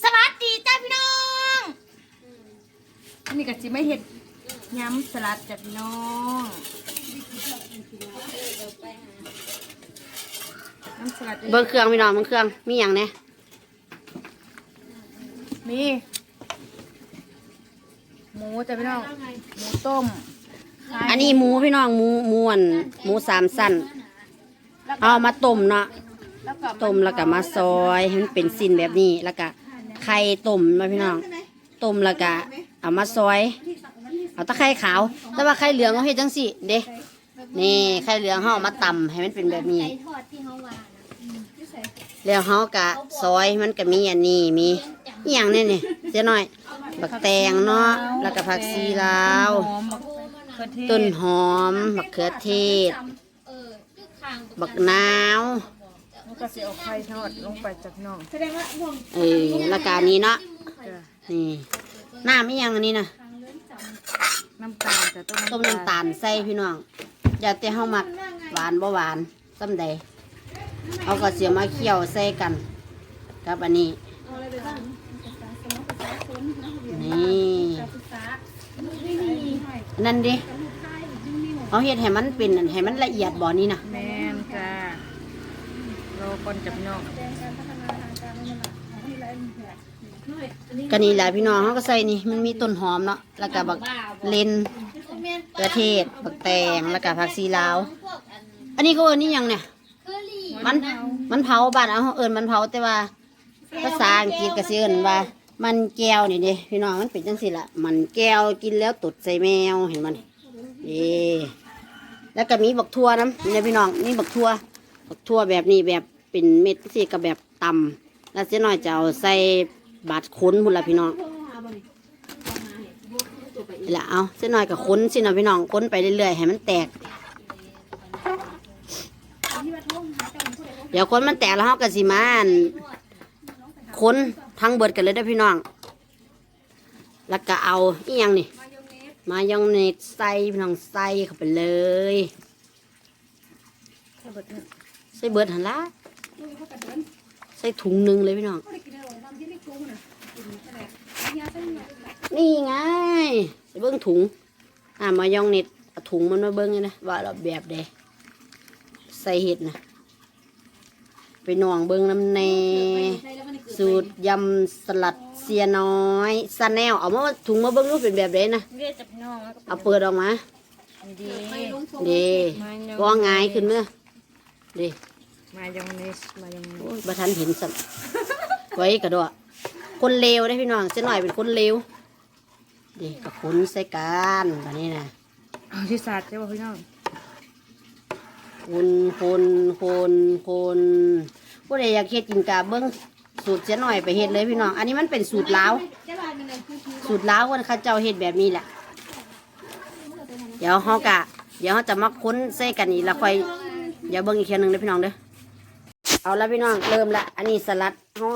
สวัสดีจ้าพี่น้องอันนี้ก็จิไม่เห็ดย้ำสลัดจ้ะพี่น้องน้ำสลัดเบิ่งเครื่องพี่น้องเบิ่งเครื่องมีหยังแหน่นี่หมูจ้ะพี่น้องหมูต้มอันนี้หมูพี่น้องหมูหมูอันหมูสามสั้นเอามาต้มเนาะแล้วก็ต้มแล้วก็มาซอยให้มันเป็นสิ้นแบบนี้แล้วก็ ไข่ต้มมาพี่น้องต้มแล้วก็เอามาซอย เอาแตะไคร่ขาว แต่ว่าไข่เหลืองเขาเฮ็ดจังสิเด้นี่ไข่เหลืองเขาเอามาตำให้มันเป็นแบบนี้ไก่ทอดที่เขาวางนะแล้วเขาก็ซอยมันก็มีอันนี้มีอหย่างนี่นี่เสียหน่อยบักแตงเนาะแล้วก็ผักชีลาวหอมมะเขือเทศต้นหอมบักเขือเทศเออยุคคางบักนาว แล้วก็จะเอาไข่ทอดลงไปจ้ะพี่น้องเออแล้วก็อันนี้เนาะจ้ะนี่น้ำอีหยังอันนี้นะน้ำตาลจ้ะต้มต้มน้ำตาลใส่พี่น้องอย่าแต่เฮามักหวานบ่หวานซ้ำใดเอาก็เสียมาเคี่ยวใส่กันกับอันนี้นี่อันนั่นดิเอาเฮ็ดให้มันเป็นอันให้มันละเอียดบ่นี่นะแม่นจ้ะ ก่อนจ้ะพี่น้องก็นี่แหละพี่น้องเขาก็ใส่นี่มันมีต้นหอมเนาะแล้วก็บักเลนกระเทศบักแตงแล้วก็ผักชีลาว อันนี้ก็เอิ้นนี่หยังเนี่ยมันมันเผาบ้านเอาเอิญมันเผาแต่ว่าภาษาอังกฤษก็สิเอิญว่า มันแก้วนี่เด้พี่น้องมันเป็นจังซี่ละมันแก้วกินแล้วตดใส่แมวเห็นมันนี่แล้วก็มีบักทั่วน้ำนี่พี่น้องนี่บักทั่วบักทั่วแบบนี้แบบ เป็นเม็ดสิกับแบบตำแล้วเสียหน่อยจะเอาใส่บาดคุ้นพุ่นละพี่น้องนี่ละเอาเสียหน่อยกับคุ้นสินะพี่น้องคุ้นไปเรื่อยๆให้มันแตก เดี๋ยวค้นมันแตกแล้วเขาก็สิมาอั่นคนทั้งเบิดกันเลยเด้พี่น้อง แล้วก็เอาอีหยังนี่ มายองเนสใส่พี่น้องใส่เข้าไปเลยใส่เบิดหันละ ใส่ถุงหนึ่งเลยพี่น้อง นี่ไงใส่เบิ้งถุง อ่ามายองเนสเอาถุงมันมาเบิ้งเลยนะว่าเราแบบใดใส่เห็ดนะไปหน่วงเบิ้งน้ำแน่สูตรยำสลัดเสียน้อยซาแนลเอามาถุงมาเบิ้งรูปเป็นแบบไหนนะเรียกจ้ะพี่น้องแล้วก็เอาเปิดออกมาดีเดีก็ง่ายขึ้นเมื่อเดี มายองเนสมายองเนโอ้สยบัทันเห็นสัมไว้กระโดดคนเลวได้พี่น้องเส้นหน่อยเป็นคนเลวเดีกับคนใส่กันแบบนี้นะเอาที่สาดใช่ป่ะพี่น้องคนคนคนคนผู้ใดอยากเฮ็ดกินกาเบิ้งสูตรเสียหน่อยไปเฮ็ดเลยพี่น้อง อันนี้มันเป็นสูตรลาวสูตรลาวคนเขาเจ้าเฮ็ดแบบนี้แหละ เดี๋ยวเฮากะ เดี๋ยวเฮาจะมาค้นใส่กันอีกแล้วค่อยเดี๋ยวเบิ่งอีกเทียหนึงเด้อพี่น้องเด้อ เอาละพี่น้องเริ่มละอันนี้สลัดเฮา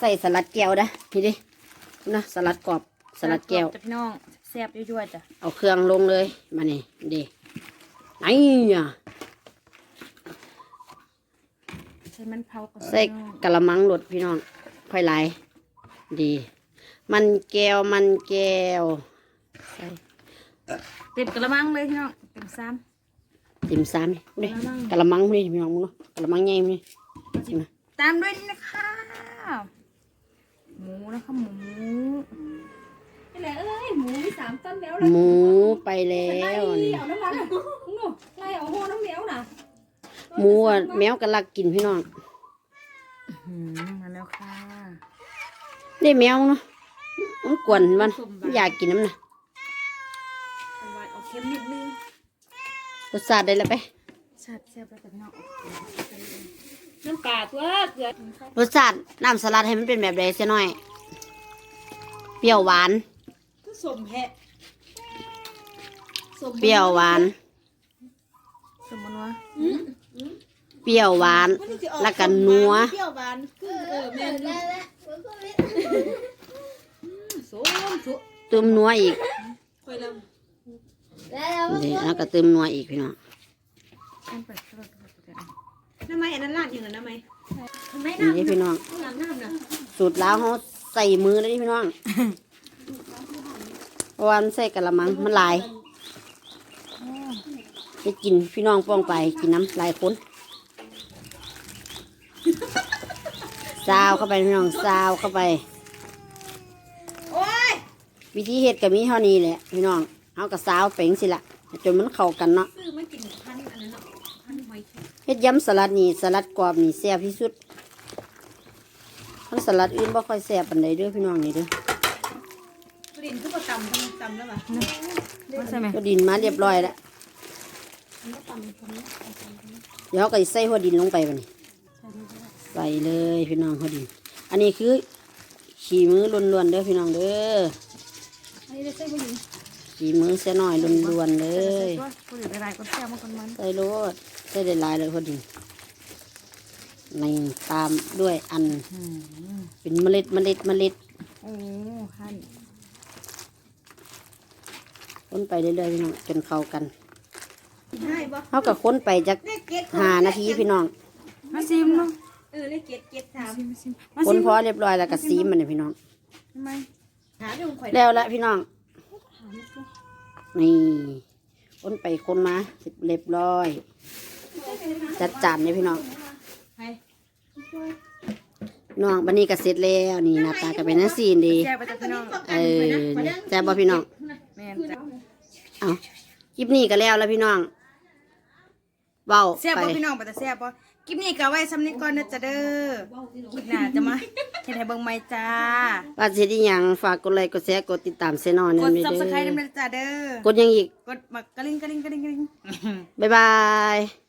ใส่สลัดแก้วนะนี่ดินะสลัดกรอบสลัดแก้วจ้ะพี่น้องแซ่บยั่วๆจ้ะเอาเครื่องลงเลยมานี่ดีไหนอะใส่มันเผาก่อนใส่กะละมังรดพี่น้องค่อยไหลายดี มันแก้วมันแก้วใส่เต็มกระมังเลยพี่น้องเต็มซ้ติ่มซำนี่ดิกะละมังนี่พี่น้องมึงเนาะกะละมังใหญ่นี่ นี่นะำตามด้วยนี่นะคะหมูนะคะหมูนี่แหละเอ้ยหมูมีสามต้นแล้วหมูไปแล้วนี่เอาน้ำมันอะหนูไล่เอาหัวน้ำเหนียวน่ะหมูอะแมวกะลักกินพี่น้องหืมมาแล้วค่ะนี่แมวเนาะมันกวนมันอยากกินน้ำนะเป็นหวานเอาเค็มนิดนึงรสชาติได้แล้วไปแซ่บแซ่บแล้วจ้ะพี่น้อง น้ำปลาตัวเกลือรสชาติน้ำสลัดให้มันเป็นแบบใดเสียหน่อย เปรี้ยวหวานสมแพะสมเปรี้ยวหวาน สมมติว่าเปรี้ยวหวานแล้วก็นัว เปรี้ยวหวานคือเออแม่นแล้วสมสุเติมนัวอีกค่อยแล้วนี่แล้วก็เติมนัวอีกพี่น้องต้องไปสลัดกับกัน น้ำไมอันนั้นลาดอย่างนั้นน้ำไมนี่เด้อพี่น้อง น้ำน้ำน่ะสูตรลาวเขาใส่มือเลยพี่น้องเพราะว่ามันใส่กระมังมันหลายไปกินพี่น้องป้องไปกินน้ำหลายคนซาวเข้าไปพี่น้องซาวเข้าไป โอ้ยวิธีเฮ็ดก็มีเท่านี้แหละพี่น้องเอากับซาวเป่งสิละจนมันเข้ากันเนาะ ซื้อ เข็มเฮ็ดยำสลัดนี่สลัดกรอบนี่แซ่บที่สุดทั้งสลัดอื่นบ่ค่อยแซ่บปานใดเด้อพี่น้องนี่เด้อประเด็นคือประตำทำตำแล้วป่ะใช่ไหมก็ดินมาเรียบร้อยแล้วเดี๋ยวเราก็สิใส่หัวดินลงไปบัดนี้ใส่เลยพี่น้องหัวดิน อันนี้คือ ขี้มือล้วนๆเด้อพี่น้องเด้ออันนี้ได้ใส่ผู้หญิง ขี้มือเสียหน่อยล้วนๆเลยคนอื่นอะไรก็แซ่บมากคนมันใส่โลดใส่ได้หลายเลยหัวดินนี่ตามด้วยอันเป็นเมล็ดเมล็ดเมล็ดโอ้ขั้นค้นไปเรื่อยๆพี่น้องจนเข้ากันได้ปะเขากับค้นไปจากเลขเจ็ดหานาทีพี่น้องมาซิมเนาะเออเลขเจ็ดเจ็ดสามซิมมาซิมมาค้ซินมพอเรียบร้อยแล้วก็ซีมมันเลยพี่น้องทำไมหาดูข่อยแล้วละพี่น้อง นี่ค้นไปค้นมาเรียบร้อย จัดจานเนี่ยพี่น้องไปน้องบันนี้ก็เสร็จแล้วนี่หน้าตาก็เป็นนังซีนดีแซ่บไปจากพี่น้องเออนี่แซ่บบ่พี่น้องแม่นจ้ะเอาคลิปนี้ก็แล้วแล้วพี่น้องเบ้าแซ่บไปบ่พี่น้องไปแต่แซ่บบ่ คลิปนี้ก็ไว้ซ้ำนี้ก่อนนะจ๊ะเด้อคลิปหน้าจะมาเฮ็ดให้เบิ่งใหม่จ้าว่าสิที่ยังฝากกดไลค์กดแชร์กดติดตามเซนอนกนั่ดนเด้ Subscribe อนำนะจ๊ะเด้อกดยังอีก กดมากระลิ่งกระลิ่งกระลิ่งกระลิ่ง บ๊ายบาย